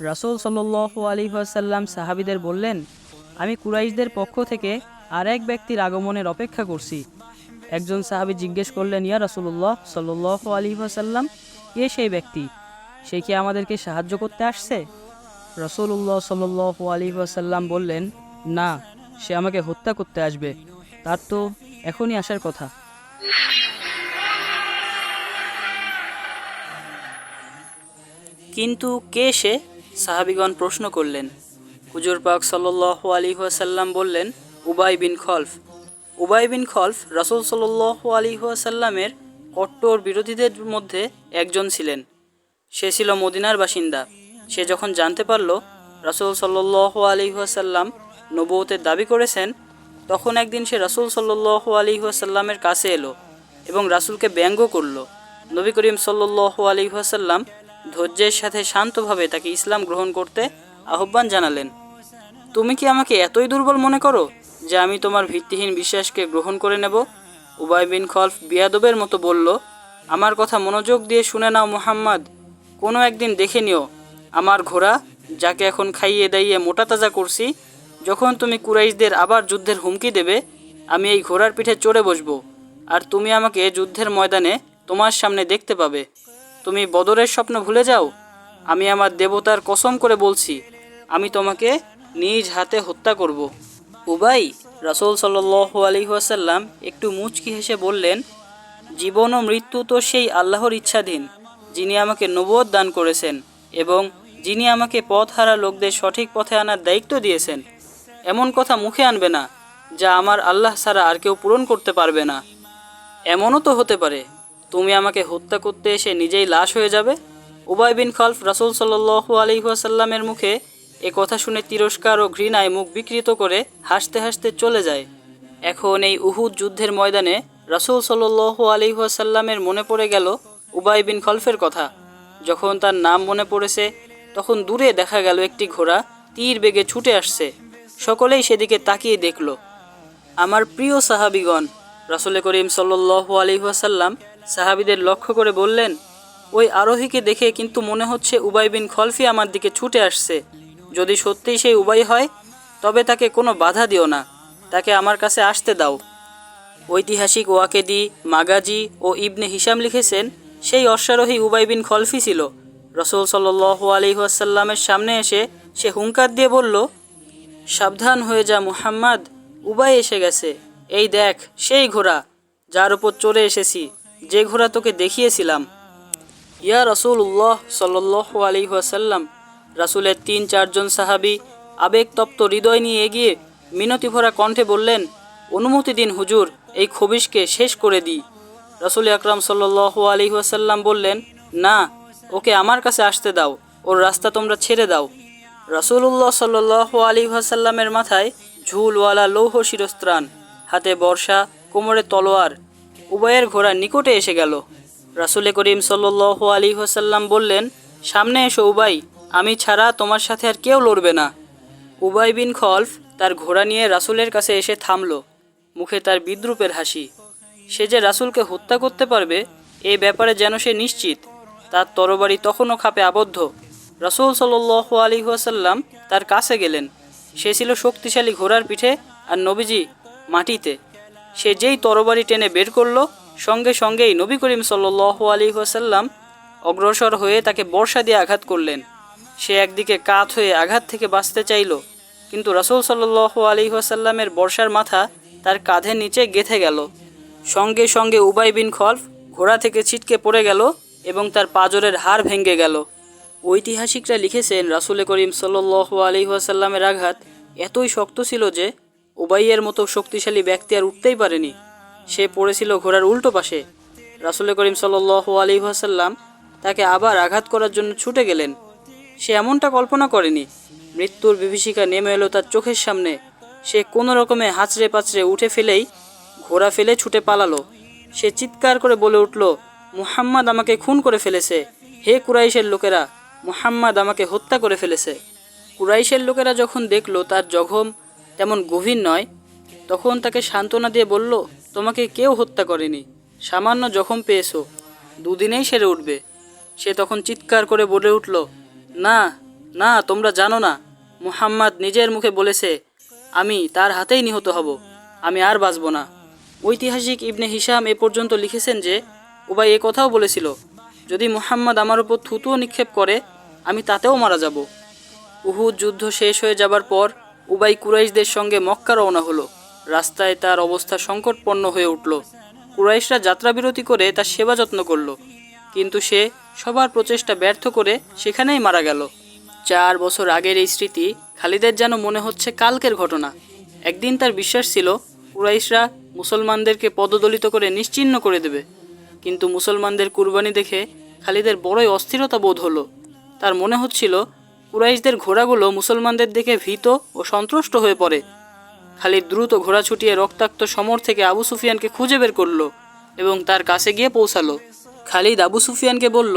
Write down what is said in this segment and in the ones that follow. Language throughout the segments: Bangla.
রাসূল আলাইহি ওয়াসাল্লাম সাহাবীদের বললেন, আমি কুরাইশদের পক্ষ থেকে আর এক ব্যক্তির আগমনের অপেক্ষা করছি। একজন সাহাবী জিজ্ঞেস করলেন, ইয়া রাসূলুল্লাহ সাল্লাল্লাহু আলাইহি ওয়াসাল্লাম, কে সেই ব্যক্তি? সে কি আমাদেরকে সাহায্য করতে আসছে? রসুল্লাহ সাল্লাল্লাহু আলাইহি ওয়াসাল্লাম বললেন, না, সে আমাকে হত্যা করতে আসবে। তার তো এখনই আসার কথা। কিন্তু কে সে? সাহাবিগণ প্রশ্ন করলেন, হুজুর পাক সাল্লাল্লাহু আলাইহি ওয়াসাল্লাম বললেন, উবাই বিন খলফ। উবাই বিন খলফ রাসূল সাল্লাল্লাহু আলাইহি ওয়াসাল্লামের কট্টর বিরোধীদের মধ্যে একজন ছিলেন। সে ছিল মদিনার বাসিন্দা। সে যখন জানতে পারল রাসূল সাল্লাল্লাহু আলাইহি ওয়াসাল্লাম নবুয়তের দাবি করেছেন, তখন একদিন সে রাসূল সাল্লাল্লাহু আলাইহি ওয়াসাল্লামের কাছে এলো এবং রাসূলকে ব্যঙ্গ করল। নবী করিম সাল্লাল্লাহু আলাইহি ওয়াসাল্লাম ধৈর্যের সাথে শান্তভাবে তাকে ইসলাম গ্রহণ করতে আহ্বান জানালেন। তুমি কি আমাকে এতই দুর্বল মনে করো যে আমি তোমার ভিত্তিহীন বিশ্বাসকে গ্রহণ করে নেব? উবাই বিন খলফ বিয়াদবের মতো বলল, আমার কথা মনোযোগ দিয়ে শুনে নাও মুহাম্মদ। কোনো একদিন দেখে নিও, আমার ঘোড়া যাকে এখন খাইয়ে দাইয়ে মোটা তাজা করছি, যখন তুমি কুরাইশদের আবার যুদ্ধের হুমকি দেবে, আমি এই ঘোড়ার পিঠে চড়ে বসবো, আর তুমি আমাকে যুদ্ধের ময়দানে তোমার সামনে দেখতে পাবে। তুমি বদরের স্বপ্ন ভুলে যাও? আমি আমার দেবতার কসম করে বলছি, আমি তোমাকে নিজ হাতে হত্যা করব। উবাই, রাসুল সাল্লাল্লাহু আলাইহি ওয়াসাল্লাম একটু মুচকি হেসে বললেন, জীবন ও মৃত্যু তো সেই আল্লাহর ইচ্ছাধীন, যিনি আমাকে নবদ দান করেছেন এবং যিনি আমাকে পথ হারা লোকদের সঠিক পথে আনার দায়িত্ব দিয়েছেন। এমন কথা মুখে আনবে না, যা আমার আল্লাহ ছাড়া আর কেউ পূরণ করতে পারবে না। এমনও তো হতে পারে তুমি আমাকে হত্যা করতে এসে নিজেই লাশ হয়ে যাবে? উবাই বিন খলফ রাসুল সাল্লাল্লাহু আলাইহি ওয়াসাল্লামের মুখে এ কথা শুনে তিরস্কার ও ঘৃণায় মুখ বিকৃত করে হাসতে হাসতে চলে যায়। এখন এই উহুদ যুদ্ধের ময়দানে রাসূল সাল্লাল্লাহু আলাইহি ওয়াসাল্লামের মনে পড়ে গেল উবাই বিন খলফের কথা। যখন তার নাম মনে পড়েছে, তখন দূরে দেখা গেল একটি ঘোড়া তীর বেগে ছুটে আসছে। সকলেই সেদিকে তাকিয়ে দেখল। আমার প্রিয় সাহাবিগণ, রাসুল করিম সাল্লু আলহিহাসাল্লাম সাহাবিদের লক্ষ্য করে বললেন, ওই আরোহীকে দেখে কিন্তু মনে হচ্ছে উবাই বিন খলফি আমার দিকে ছুটে আসছে। যদি সত্যিই সেই উবাই হয়, তবে তাকে কোনো বাধা দিও না। তাকে আমার কাছে আসতে দাও। ঐতিহাসিক ওয়াকেদি, মাগাজি ও ইবনে হিসাম লিখেছেন, সেই অশ্বারোহী উবাই বিন খলফি ছিল। রসুল সাল্লু আলহিহাসাল্লামের সামনে এসে সে হুঙ্কার দিয়ে বলল, সাবধান হয়ে যা মুহাম্মদ, উবাই এসে গেছে। এই দেখ, সেই ঘোড়া, যার উপর চড়ে এসেছি। যে ঘোড়া তোকে দেখিয়েছিলাম। ইয়া রসুল্লাহ সাল্লাহ আলী ওয়াসাল্লাম, রাসুলের তিন চারজন সাহাবি আবেগতপ্ত হৃদয় নিয়ে এগিয়ে মিনতি ভরা কণ্ঠে বললেন, অনুমতি দিন হুজুর, এই খবিশকে শেষ করে দিই। রাসুল আকরাম সাল্লাহ আলী ওয়াসাল্লাম বললেন, না, ওকে আমার কাছে আসতে দাও, ওর রাস্তা তোমরা ছেড়ে দাও। রাসুলুল্লাহ সাল্লাহ আলী ওয়াসাল্লামের মাথায় ঝুলওয়ালা লৌহ শিরস্ত্রাণ, হাতে বর্ষা, কোমরে তলোয়ার উভয়ের ঘোড়া নিকটে এসে গেল। রাসুলে করিম সাল্লাহ আলী ওয়াসাল্লাম বললেন, সামনে এসো উবাই, আমি ছাড়া তোমার সাথে আর কেউ লড়বে না। উবাই বিন খলফ তার ঘোড়া নিয়ে রাসুলের কাছে এসে থামল, মুখে তার বিদ্রুপের হাসি। সে যে রাসুলকে হত্যা করতে পারবে, এ ব্যাপারে যেন সে নিশ্চিত। তার তরবারি তখনও খাপে আবদ্ধ। রসুল সাল্লাহ আলী ওয়াসাল্লাম তার কাছে গেলেন। সে ছিল শক্তিশালী ঘোড়ার পিঠে আর নবীজি মাটিতে। সে যেই তরবারি টেনে বের করল, সঙ্গে সঙ্গেই নবী করিম সাল্লাহ আলী ওয়াসাল্লাম অগ্রসর হয়ে তাকে বর্ষা দিয়ে আঘাত করলেন। সে একদিকে কাত হয়ে আঘাত থেকে বাঁচতে চাইল, কিন্তু রসুল সাল্লাহ আলী ওয়াসাল্লামের বর্ষার মাথা তার কাঁধের নিচে গেথে গেল। সঙ্গে সঙ্গে উবাই বিন খলফ ঘোড়া থেকে ছিটকে পড়ে গেল এবং তার পাজরের হাড় ভেঙে গেল। ঐতিহাসিকরা লিখেছেন, রাসুলে করিম সাল্লাহ আলী ওয়াসাল্লামের আঘাত এতই শক্ত ছিল যে উবাইয়ের মতো শক্তিশালী ব্যক্তি আর উঠতেই পারেনি। সে পড়েছিল ঘোড়ার উল্টো পাশে। রাসুলে করিম সাল্লাহ আলী ওয়াসাল্লাম তাকে আবার আঘাত করার জন্য ছুটে গেলেন। সে এমনটা কল্পনা করেনি। মৃত্যুর বিভীষিকা নেমে এলো তার চোখের সামনে। সে কোনো রকমে হাঁচড়ে পাচড়ে উঠে ফেলেই ঘোড়া ফেলে ছুটে পালালো। সে চিৎকার করে বলে উঠল, মুহাম্মদ আমাকে খুন করে ফেলেছে। হে কুরাইশের লোকেরা, মুহাম্মদ আমাকে হত্যা করে ফেলেছে। কুরাইশের লোকেরা যখন দেখল তার জখম তেমন গভীর নয়। তখন তাকে সান্ত্বনা দিয়ে বলল, তোমাকে কেউ হত্যা করেনি। সামান্য জখম পেয়েছ। দুদিনেই সেরে উঠবে। সে তখন চিৎকার করে বলে উঠল, না না, তোমরা জানো না। মুহাম্মদ নিজের মুখে বলেছে, আমি তার হাতেই নিহত হব। আমি আর বাঁচব না। ঐতিহাসিক ইবনে হিসাম এ পর্যন্ত লিখেছেন যে, উবাই এ কথাও বলেছিল, যদি মুহাম্মদ আমার উপর থুতুও নিক্ষেপ করে, আমি তাতেও মারা যাব। উহুদ যুদ্ধ শেষ হয়ে যাবার পর উবাই কুরাইশদের সঙ্গে মক্কা রওনা হলো। রাস্তায় তার অবস্থা সংকটপন্ন হয়ে উঠল। কুরাইশরা যাত্রাবিরতি করে তার সেবা যত্ন করল। কিন্তু সে সবার প্রচেষ্টা ব্যর্থ করে সেখানেই মারা গেল। চার বছর আগের এই স্মৃতি খালিদের যেন মনে হচ্ছে কালকের ঘটনা। একদিন তার বিশ্বাস ছিল, কুরাইশরা মুসলমানদেরকে পদদলিত করে নিশ্চিহ্ন করে দেবে। কিন্তু মুসলমানদের কুরবানি দেখে খালিদের বড়ই অস্থিরতা বোধ হলো। তার মনে হচ্ছিল কুরাইশদের ঘোড়াগুলো মুসলমানদের দেখে ভীত ও সন্ত্রস্ত হয়ে পড়ে। খালিদ দ্রুত ঘোড়া ছুটিয়ে রক্তাক্ত সমর থেকে আবু সুফিয়ানকে খুঁজে বের করল এবং তার কাছে গিয়ে পৌঁছালো। খালিদ আবু সুফিয়ানকে বলল,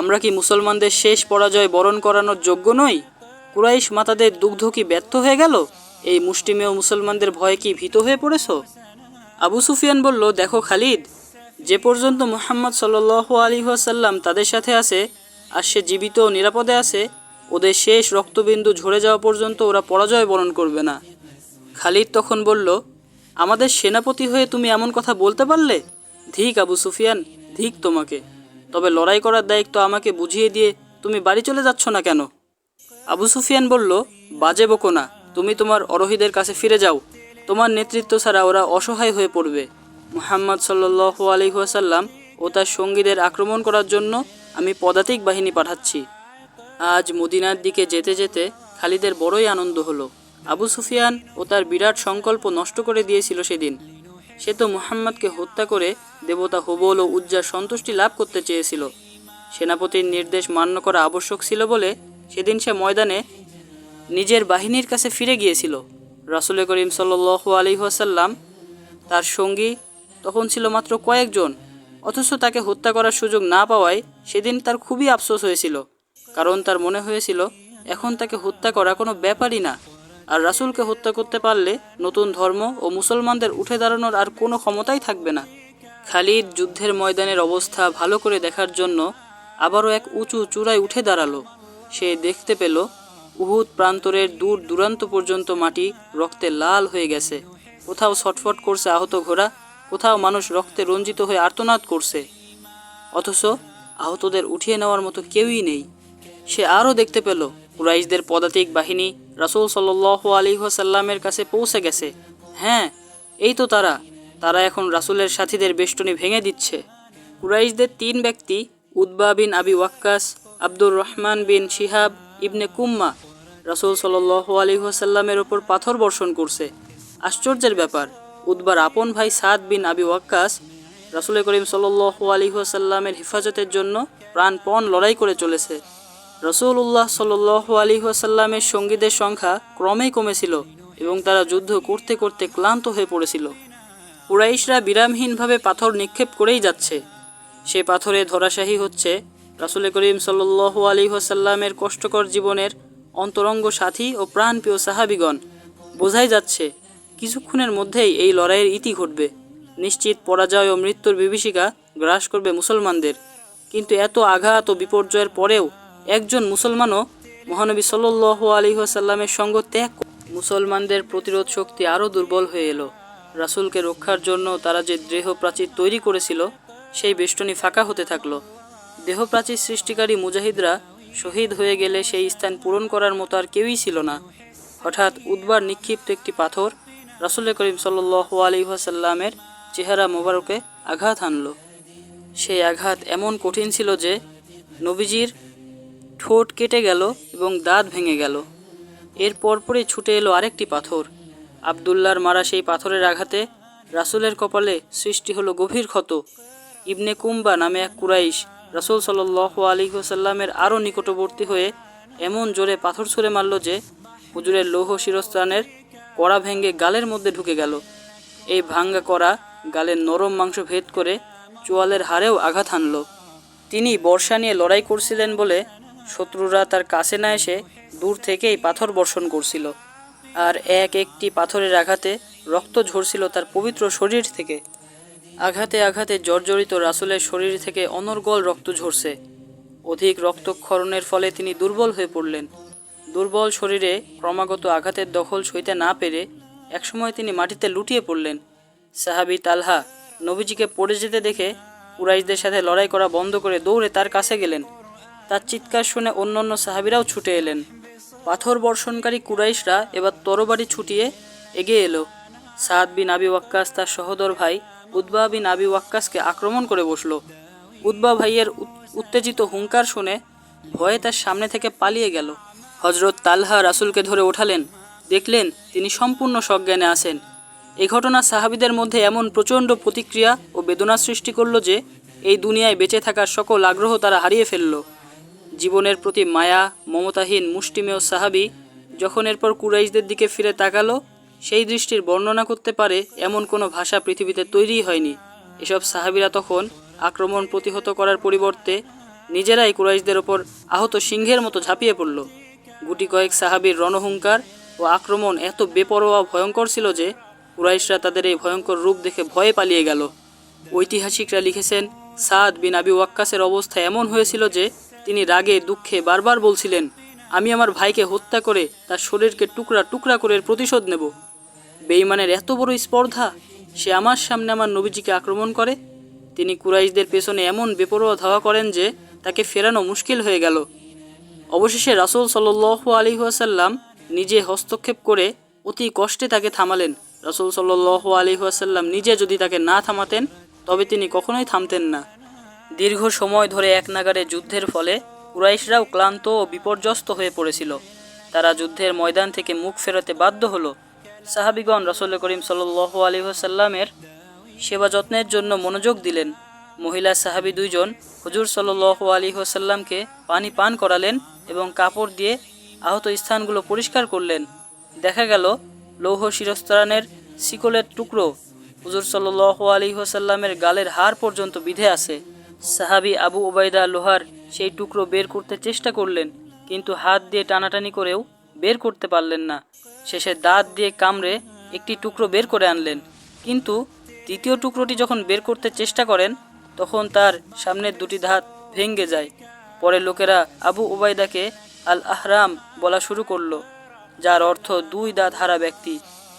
আমরা কি মুসলমানদের শেষ পরাজয় বরণ করানোর যোগ্য নই? কুরাইশ মাতাদের দুগ্ধ কি ব্যর্থ হয়ে গেল? এই মুষ্টিমেয় মুসলমানদের ভয়ে কি ভীত হয়ে পড়েছো? আবু সুফিয়ান বলল, দেখো খালিদ, যে পর্যন্ত মুহাম্মদ সাল্লাহ আলী ওয়াসাল্লাম তাদের সাথে আছে, আর সে জীবিত নিরাপদে আছে ওদের শেষ রক্তবিন্দু ঝরে যাওয়া পর্যন্ত ওরা পরাজয় বরণ করবে না। খালিদ তখন বলল, আমাদের সেনাপতি হয়ে তুমি এমন কথা বলতে পারলে? ধিক, আবু সুফিয়ান, ধিক তোমাকে। তবে লড়াই করার দায়িত্ব আমাকে বুঝিয়ে দিয়ে তুমি বাড়ি চলে যাচ্ছ না কেন? আবু সুফিয়ান বলল, বাজে বকো না, তুমি তোমার অরোহীদের কাছে ফিরে যাও। তোমার নেতৃত্ব ছাড়া ওরা অসহায় হয়ে পড়বে। মুহাম্মদ সাল্লাহ আলহিহাসাল্লাম ও তার সঙ্গীদের আক্রমণ করার জন্য আমি পদাতিক বাহিনী পাঠাচ্ছি। আজ মদিনার দিকে যেতে যেতে খালিদের বড়ই আনন্দ হলো। আবু সুফিয়ান ও তার বিরাট সংকল্প নষ্ট করে দিয়েছিল সেদিন। সে তো মুহাম্মদকে হত্যা করে দেবতা হবল ও উজ্জার সন্তুষ্টি লাভ করতে চেয়েছিল। সেনাপতির নির্দেশ মান্য করা আবশ্যক ছিল বলে সেদিন সে ময়দানে নিজের বাহিনীর কাছে ফিরে গিয়েছিল। রাসুল করিম সাল্লু আলিহাসাল্লাম তার সঙ্গী তখন ছিল মাত্র কয়েকজন, অথচ তাকে হত্যা করার সুযোগ না পাওয়ায় সেদিন তার খুবই আফসোস হয়েছিল। কারণ তার মনে হয়েছিল, এখন তাকে হত্যা করা কোনো ব্যাপারই না। আর রাসূলকে হত্যা করতে পারলে নতুন ধর্ম ও মুসলমানদের উঠে দাঁড়ানোর আর কোনো ক্ষমতাই থাকবে না। খালিদ যুদ্ধের ময়দানের অবস্থা ভালো করে দেখার জন্য আবারও এক উঁচু চূড়ায় উঠে দাঁড়াল। সে দেখতে পেল, উহুদ প্রান্তরের দূর দূরান্ত পর্যন্ত মাটি রক্তে লাল হয়ে গেছে। কোথাও ছটফট করছে আহত ঘোড়া, কোথাও মানুষ রক্তে রঞ্জিত হয়ে আর্তনাদ করছে। অথচ আহতদের উঠিয়ে নেওয়ার মতো কেউই নেই। সে আরও দেখতে পেল, কুরাইশদের পদাতিক বাহিনী রাসূল সাল্লাহ আলী সাল্লামের কাছে পৌঁছে গেছে। হ্যাঁ এই তো তারা। তারা এখন রাসূলের সাথীদের বেষ্টনী ভেঙে দিচ্ছে। কুরাইশদের তিন ব্যক্তি উদ্বা বিন আবি ওয়াক্কাস, আব্দুর রহমান বিন শিহাব ইবনে কুম্মা, রাসূল সাল্লাহ আলী সাল্লামের ওপর পাথর বর্ষণ করছে। আশ্চর্যের ব্যাপার উদ্বার আপন ভাই সাদ বিন আবি ওয়াক্কাস রাসুল করিম সাল্লাহ আলী সাল্লামের হেফাজতের জন্য প্রাণপণ লড়াই করে চলেছে। রসুল্লাহ সাল্লাহ আলী সাল্লামের সঙ্গীদের সংখ্যা ক্রমেই কমেছিল এবং তারা যুদ্ধ করতে করতে ক্লান্ত হয়ে পড়েছিল। কুরাইশরা বিরামহীনভাবে পাথর নিক্ষেপ করেই যাচ্ছে। সে পাথরে ধরাশাহী হচ্ছে রাসুল করিম সাল্লাহ আলী সাল্লামের কষ্টকর জীবনের অন্তরঙ্গ সাথী ও প্রাণপ্রিয় সাহাবিগণ। বোঝাই যাচ্ছে, কিছুক্ষণের মধ্যেই এই লড়াইয়ের ইতি ঘটবে। নিশ্চিত পরাজয় ও মৃত্যুর বিভীষিকা গ্রাস করবে মুসলমানদের। কিন্তু এত আঘাত ও বিপর্যয়ের পরেও একজন মুসলমানও মহানবী সাল্লাহ আলিহাসাল্লামের সঙ্গ ত্যাগ মুসলমানদের প্রতিরোধ শক্তি আরও দুর্বল হয়ে এলো। রাসূলকে রক্ষার জন্য তারা যে দেহ প্রাচীর তৈরি করেছিল, সেই বেষ্টনী ফাঁকা হতে থাকল। দেহপ্রাচীর সৃষ্টিকারী মুজাহিদরা শহীদ হয়ে গেলে সেই স্থান পূরণ করার মতো আর কেউই ছিল না। হঠাৎ উদ্বার নিক্ষিপ্ত একটি পাথর রাসুল করিম সাল্লাহ আলিহাসাল্লামের চেহারা মোবারকে আঘাত হানল। সেই আঘাত এমন কঠিন ছিল যে নবীজির ঠোঁট কেটে গেল এবং দাঁত ভেঙে গেল। এর পরপরই ছুটে এলো আরেকটি পাথর। আবদুল্লার মারা সেই পাথরের আঘাতে রাসুলের কপালে সৃষ্টি হলো গভীর ক্ষত। ইবনে কুম্বা নামে এক কুরাইশ রাসুল সাল্লাহ আলী সাল্লামের আরও নিকটবর্তী হয়ে এমন জোরে পাথর ছুঁড়ে মারল যে হুজুরের লৌহ শিরস্থানের কড়া ভেঙে গালের মধ্যে ঢুকে গেল। এই ভাঙ্গা করা গালের নরম মাংস ভেদ করে চোয়ালের হাড়েও আঘাত হানল। তিনি বর্ষা নিয়ে লড়াই করছিলেন বলে শত্রুরা তার কাছে না এসে দূর থেকেই পাথর বর্ষণ করছিল। আর এক একটি পাথরের আঘাতে রক্ত ঝরছিল তার পবিত্র শরীর থেকে। আঘাতে আঘাতে জর্জরিত রাসুলের শরীর থেকে অনর্গল রক্ত ঝরছে। অধিক রক্তক্ষরণের ফলে তিনি দুর্বল হয়ে পড়লেন। দুর্বল শরীরে ক্রমাগত আঘাতের দখল সইতে না পেরে একসময় তিনি মাটিতে লুটিয়ে পড়লেন। সাহাবি তালহা নবীজিকে পড়ে যেতে দেখে কুরাইশদের সাথে লড়াই করা বন্ধ করে দৌড়ে তার কাছে গেলেন। তার চিৎকার শুনে অন্যান্য সাহাবিরাও ছুটে এলেন। পাথর বর্ষণকারী কুরাইশরা এবার তরবারি ছুটিয়ে এগিয়ে এলো। সাদ বিন আবি ওয়াক্কাস তার সহোদর ভাই উদ্বা বিন আবি ওয়াক্কাসকে আক্রমণ করে বসল। উদ্বা ভাইয়ের উত্তেজিত হুঙ্কার শুনে ভয়ে তার সামনে থেকে পালিয়ে গেল। হজরত তালহা রাসুলকে ধরে ওঠালেন। দেখলেন তিনি সম্পূর্ণ সজ্ঞানে আছেন। এই ঘটনা সাহাবিদের মধ্যে এমন প্রচণ্ড প্রতিক্রিয়া ও বেদনা সৃষ্টি করল যে এই দুনিয়ায় বেঁচে থাকার সকল আগ্রহ তারা হারিয়ে ফেলল। জীবনের প্রতি মায়া, মমতাহীন, মুষ্টিমেয় সাহাবি যখন এরপর কুরাইশদের দিকে ফিরে তাকালো, সেই দৃষ্টির বর্ণনা করতে পারে এমন কোনো ভাষা পৃথিবীতে তৈরিই হয়নি। এসব সাহাবিরা তখন আক্রমণ প্রতিহত করার পরিবর্তে নিজেরাই কুরাইশদের ওপর আহত সিংহের মতো ঝাঁপিয়ে পড়ল। গুটি কয়েক সাহাবির রণহুঙ্কার ও আক্রমণ এত বেপরোয়া ভয়ঙ্কর ছিল যে কুরাইশরা তাদের এই ভয়ঙ্কর রূপ দেখে ভয়ে পালিয়ে গেল। ঐতিহাসিকরা লিখেছেন, সাদ বিন আবি ওয়াক্কাসের অবস্থা এমন হয়েছিল যে তিনি রাগে, দুঃখে বারবার বলছিলেন, আমি আমার ভাইকে হত্যা করে তার শরীরকে টুকরা টুকরা করে প্রতিশোধ নেব। বেইমানের এত বড় স্পর্ধা, সে আমার সামনে আমার নবীজিকে আক্রমণ করে? তিনি কুরাইশদের পেছনে এমন বেপরোয়া ধাওয়া করেন যে তাকে ফেরানো মুশকিল হয়ে গেল। অবশেষে রাসূল সাল্লু আলী ওয়াসাল্লাম নিজে হস্তক্ষেপ করে অতি কষ্টে তাকে থামালেন। রাসূল সাল্লু ওয়াসাল্লাম নিজে যদি তাকে না থামাতেন, তবে তিনি কখনোই থামতেন না। দীর্ঘ সময় ধরে এক নাগারে যুদ্ধের ফলে কুরাইশরাও ক্লান্ত ও বিপর্যস্ত হয়ে পড়েছিল। তারা যুদ্ধের ময়দান থেকে মুখ ফেরাতে বাধ্য হলো। সাহাবিগণ রসল করিম সাল্লু আলী ওয়াসাল্লামের সেবা যত্নের জন্য মনোযোগ দিলেন। মহিলা সাহাবি দুইজন হুজুর সাল্লু আলী ওসাল্লামকে পানি পান করালেন এবং কাপড় দিয়ে আহত স্থানগুলো পরিষ্কার করলেন। দেখা গেল, লৌহ শিরস্তারানের শিকলের টুকরো হুজুর সাল্লু আলী ওসাল্লামের গালের হাড় পর্যন্ত বিধে আছে। সাহাবি আবু ওবায়দা লোহার সেই টুকরো বের করতে চেষ্টা করলেন, কিন্তু হাত দিয়ে টানাটানি করেও বের করতে পারলেন না। শেষে দাঁত দিয়ে কামড়ে একটি টুকরো বের করে আনলেন। কিন্তু তৃতীয় টুকরোটি যখন বের করতে চেষ্টা করেন, তখন তার সামনের দুটি ধাত ভেঙে যায়। পরে লোকেরা আবু ওবায়দাকে আল আহরাম বলা শুরু করল, যার অর্থ দুই দাঁত হারা ব্যক্তি।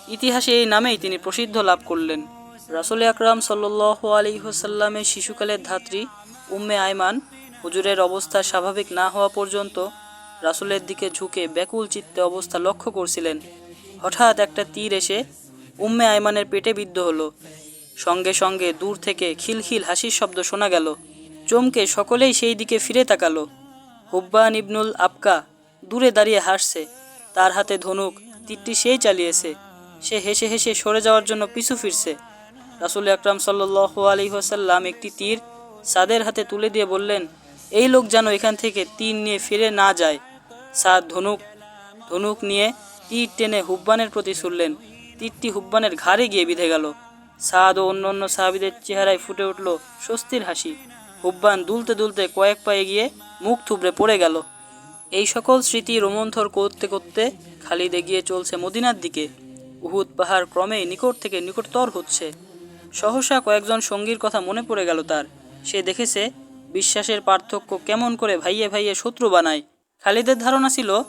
ইতিহাসে এই নামেই তিনি প্রসিদ্ধ লাভ করলেন। রাসুল আকরাম সাল্লাহ আলী হোসাল্লামের শিশুকালের ধাত্রী উম্মে আয়মান হুজুরের অবস্থা স্বাভাবিক না হওয়া পর্যন্ত রাসুলের দিকে ঝুঁকে ব্যাকুল চিত্তে অবস্থা লক্ষ্য করছিলেন। হঠাৎ একটা তীর এসে উম্মে আয়মানের পেটে বিদ্ধ হলো। সঙ্গে সঙ্গে দূর থেকে খিলখিল হাসির শব্দ শোনা গেল। চমকে সকলেই সেই দিকে ফিরে তাকালো। হুব্বান ইবনুল আবকা দূরে দাঁড়িয়ে হাসছে। তার হাতে ধনুক, তীরটি সেই চালিয়েছে। সে হেসে হেসে সরে যাওয়ার জন্য পিছু ফিরছে। রাসুল আকরাম সাল্লু আলী হোসাল্লাম একটি তীর সাদের হাতে তুলে দিয়ে বললেন, এই লোক যেন এখান থেকে তীর নিয়ে ফিরে না যায়। সাদ ধনুক ধনুক নিয়ে তীর টেনে হুব্বানের প্রতি ছুড়লেন। তীরটি হুব্বানের ঘাড়ে গিয়ে বিঁধে গেল। সাদ ও অন্য অন্য সাহাবিদের চেহারায় ফুটে উঠল স্বস্তির হাসি। হুব্বান দুলতে দুলতে কয়েক পায়ে গিয়ে মুখ থুবড়ে পড়ে গেল। এই সকল স্মৃতি রোমন্থর করতে করতে খালিদ এগিয়ে চলছে মদিনার দিকে। উহুদ পাহাড় ক্রমেই নিকট থেকে নিকটতর হচ্ছে। সহসা কয়েকজন সঙ্গীর কথা মনে পড়ে গেল তার। সে দেখেছে বিশ্বাসের পার্থক্য কেমন করে ভাইয়ে ভাইয়ে শত্রু বানায়। খালিদের ধারণা ছিল,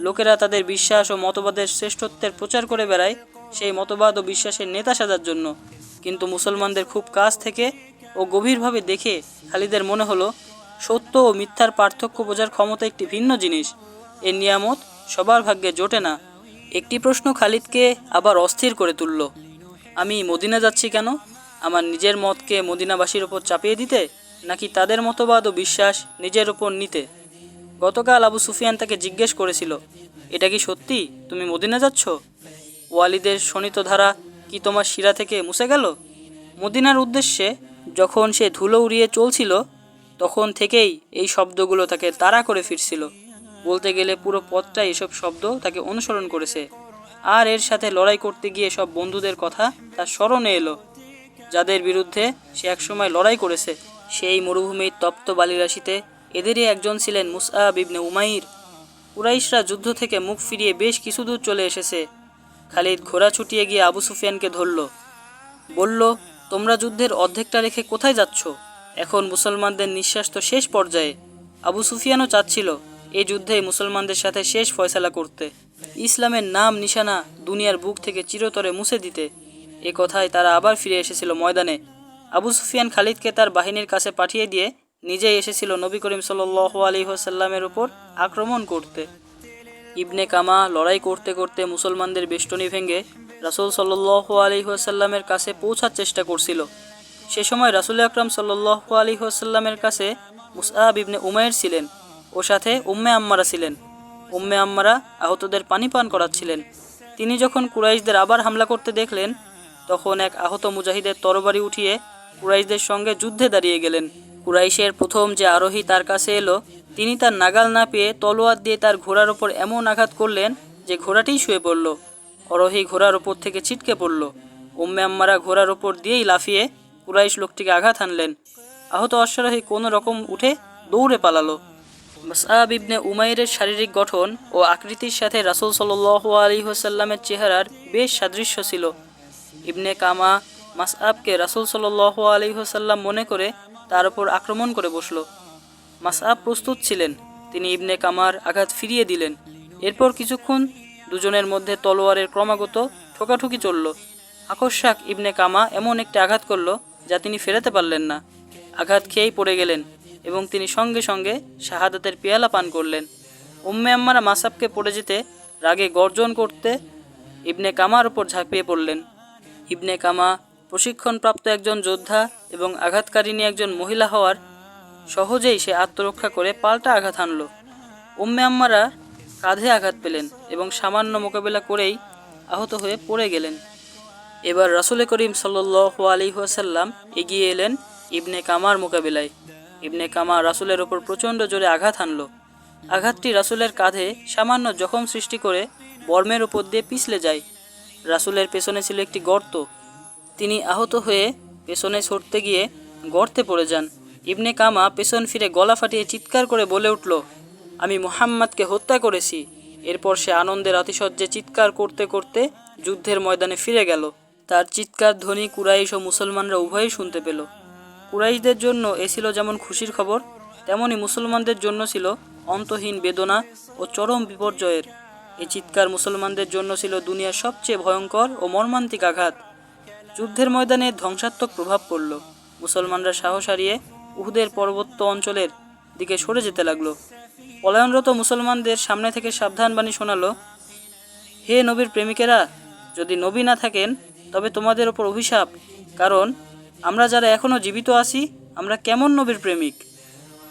লোকেরা তাদের বিশ্বাস ও মতবাদের শ্রেষ্ঠত্বের প্রচার করে বেড়ায় সেই মতবাদ ও বিশ্বাসের নেতা সাজার জন্য। কিন্তু মুসলমানদের খুব কাছ থেকে ও গভীরভাবে দেখে খালিদের মনে হলো, সত্য ও মিথ্যার পার্থক্য বোঝার ক্ষমতা একটি ভিন্ন জিনিস। এর নিয়ামত সবার ভাগ্যে জোটে না। একটি প্রশ্ন খালিদকে আবার অস্থির করে তুলল। আমি মদিনা যাচ্ছি কেন? আমার নিজের মতকে মদিনাবাসীর ওপর চাপিয়ে দিতে, নাকি তাদের মতবাদ ও বিশ্বাস নিজের ওপর নিতে? গতকাল আবু সুফিয়ান তাকে জিজ্ঞেস করেছিল, এটা কি সত্যি? তুমি মদিনা যাচ্ছ? ওয়ালিদের শোণিত ধারা কি তোমার শিরা থেকে মুছে গেল? মদিনার উদ্দেশ্যে যখন সে ধুলো উড়িয়ে চলছিল, তখন থেকেই এই শব্দগুলো তাকে তাড়া করে ফিরছিল। বলতে গেলে পুরো পথটাই এসব শব্দ তাকে অনুসরণ করেছে। আর এর সাথে লড়াই করতে গিয়ে সব বন্ধুদের কথা তার স্মরণে এলো। যাদের বিরুদ্ধে সে একসময় লড়াই করেছে, সেই মরুভূমির তপ্ত বালিরাশিতে এদেরই একজন ছিলেন মুসআব ইবনে উমাইর। কুরাইশরা যুদ্ধ থেকে মুখ ফিরিয়ে বেশ কিছু দূর চলে এসেছে। খালিদ ঘোড়া ছুটিয়ে গিয়ে আবু সুফিয়ানকে ধরল। বলল, তোমরা যুদ্ধের অর্ধেকটা রেখে কোথায় যাচ্ছ? এখন মুসলমানদের নিঃশ্বাস তো শেষ পর্যায়ে। আবু সুফিয়ানও চাচ্ছিল এই যুদ্ধে মুসলমানদের সাথে শেষ ফয়সালা করতে। ইসলামের নাম নিশানা দুনিয়ার বুক থেকে চিরতরে মুছে দিতে। এ কথায় তারা আবার ফিরে এসেছিল ময়দানে। আবু সুফিয়ান খালিদকে তার বাহিনীর কাছে পাঠিয়ে দিয়ে নিজেই এসেছিল নবী করিম আলী সাল্লামের উপর আক্রমণ করতে। ইবনে কামা লড়াই করতে করতে মুসলমানদের বেষ্টনী ভেঙে রাসুল সাল্লাহ আলী সাল্লামের কাছে পৌঁছার চেষ্টা করছিল। সে সময় রাসুল আকরাম সাল্লাহ আলী সাল্লামের কাছে মুসআব ইবনে উমায়ের ছিলেন। ও সাথে উম্মে আম্মারা ছিলেন। উম্মে আম্মারা আহতদের পানি পান করাচ্ছিলেন। তিনি যখন কুরাইশদের আবার হামলা করতে দেখলেন, তখন এক আহত মুজাহিদের তরবারি উঠিয়ে কুরাইশদের সঙ্গে যুদ্ধে দাঁড়িয়ে গেলেন। কুরাইশের প্রথম যে আরোহী তার কাছে এলো, তিনি তার নাগাল না পেয়ে তলোয়ার দিয়ে তার ঘোড়ার ওপর এমন আঘাত করলেন যে ঘোড়াটিই শুয়ে পড়ল। অরোহী ঘোড়ার ওপর থেকে ছিটকে পড়ল। উম্মে আম্মারা ঘোড়ার ওপর দিয়েই লাফিয়ে কুরাইশ লোকটিকে আঘাত হানলেন। আহত অশ্বারোহী কোনো রকম উঠে দৌড়ে পালালো। মাসআব ইবনে উমাইরের শারীরিক গঠন ও আকৃতির সাথে রাসুল সাল্লাহ আলী হোসাল্লামের চেহারার বেশ সাদৃশ্য ছিল। ইবনে কামা মাসআবকে রাসুল সাল্লাহ আলী হোসাল্লাম মনে করে তার উপর আক্রমণ করে বসল। মাসআব প্রস্তুত ছিলেন। তিনি ইবনে কামার আঘাত ফিরিয়ে দিলেন। এরপর কিছুক্ষণ দুজনের মধ্যে তলোয়ারের ক্রমাগত ঠোকাঠুকি চলল। আকস্মাক ইবনে কামা এমন একটি আঘাত করল যা তিনি ফেরাতে পারলেন না। আঘাত খেয়েই পড়ে গেলেন। এবং তিনি সঙ্গে সঙ্গে শাহাদাতের পেয়ালা পান করলেন। উম্মে আম্মারা মাসাবকে পড়ে যেতে রাগে গর্জন করতে ইবনে কামার উপর ঝাঁপিয়ে পড়লেন। ইবনে কামা প্রশিক্ষণপ্রাপ্ত একজন যোদ্ধা এবং আঘাতকারিণী একজন মহিলা হওয়ার সহজেই সে আত্মরক্ষা করে পাল্টা আঘাত হানল। উম্মে আম্মারা কাঁধে আঘাত পেলেন এবং সামান্য মোকাবেলা করেই আহত হয়ে পড়ে গেলেন। এবার রাসুল করিম সাল্লাহ আলী ওয়াসাল্লাম এগিয়ে এলেন ইবনে কামার মোকাবিলায়। ইবনে কামা রাসুলের ওপর প্রচণ্ড জোরে আঘাত হানল। আঘাতটি রাসুলের কাঁধে সামান্য জখম সৃষ্টি করে বর্মের উপর দিয়ে পিছলে যায়। রাসুলের পেছনে ছিল একটি গর্ত। তিনি আহত হয়ে পেছনে সরতে গিয়ে গর্তে পড়ে যান। ইবনে কামা পেছন ফিরে গলা ফাটিয়ে চিৎকার করে বলে উঠল, আমি মুহাম্মাদকে হত্যা করেছি। এরপর সে আনন্দের আতিশয্যে চিৎকার করতে করতে যুদ্ধের ময়দানে ফিরে গেল। তার চিৎকার ধ্বনি কুরাইশ ও মুসলমানরা উভয়ই শুনতে পেল। কুরাইশদের জন্য এ ছিল যেমন খুশির খবর, তেমনি মুসলমানদের জন্য ছিল অন্তহীন বেদনা ও চরম বিপর্যয়ের। এই চিৎকার মুসলমানদের জন্য ছিল দুনিয়ার সবচেয়ে ভয়ঙ্কর ও মর্মান্তিক আঘাত। যুদ্ধের ময়দানে ধ্বংসাত্মক প্রভাব পড়ল। মুসলমানরা সাহস হারিয়ে উহুদের পর্বত্য অঞ্চলের দিকে সরে যেতে লাগল। পলায়নরত মুসলমানদের সামনে থেকে সাবধানবাণী শোনালো, হে নবীর প্রেমিকেরা, যদি নবী না থাকেন, তবে তোমাদের ওপর অভিশাপ। কারণ আমরা যারা এখনও জীবিত আছি, আমরা কেমন নবীর প্রেমিক?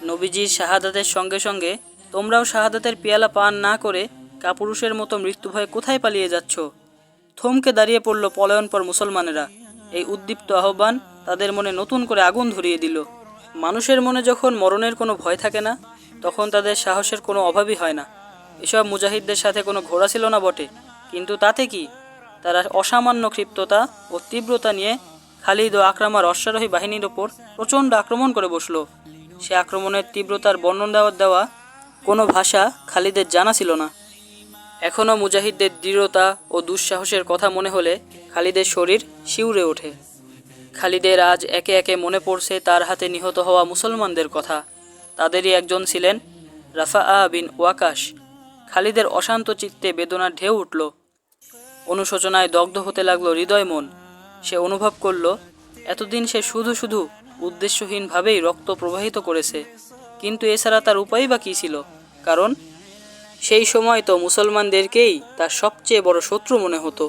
নবীজির শাহাদাতের সঙ্গে সঙ্গে তোমরাও শাহাদাতের পেয়ালা পান না করে কাপুরুষের মতো মৃত্যু ভয়ে কোথায় পালিয়ে যাচ্ছ? থমকে দাঁড়িয়ে পড়ল পলায়নপর মুসলমানেরা। এই উদ্দীপ্ত আহ্বান তাদের মনে নতুন করে আগুন ধরিয়ে দিল। মানুষের মনে যখন মরণের কোনো ভয় থাকে না, তখন তাদের সাহসের কোনো অভাবই হয় না। এসব মুজাহিদদের সাথে কোনো ঘোড়া ছিল না বটে। কিন্তু তাতে কি? তারা অসামান্য ক্ষিপ্ততা ও তীব্রতা নিয়ে খালিদ ও আকরামার অশ্বারোহী বাহিনীর ওপর প্রচণ্ড আক্রমণ করে বসল। সে আক্রমণের তীব্রতার বর্ণনা দেওয়ার দেওয়া কোনো ভাষা খালিদের জানা ছিল না। এখনও মুজাহিদদের দৃঢ়তা ও দুঃসাহসের কথা মনে হলে খালিদের শরীর শিউরে ওঠে। খালিদের আজ একে একে মনে পড়ছে তার হাতে নিহত হওয়া মুসলমানদের কথা। তাদেরই একজন ছিলেন রাফা বিন ওয়াকাশ। খালিদের অশান্ত চিত্তে বেদনার ঢেউ উঠল। অনুশোচনায় দগ্ধ হতে লাগল হৃদয় মন সে অনুভব করল, এতদিন সে শুধু শুধু উদ্দেশ্যহীনভাবেই রক্ত প্রবাহিত করেছে। কিন্তু এছাড়া তার উপায় বা কী ছিল? কারণ সেই সময় তো মুসলমানদেরকেই তার সবচেয়ে বড় শত্রু মনে হতো।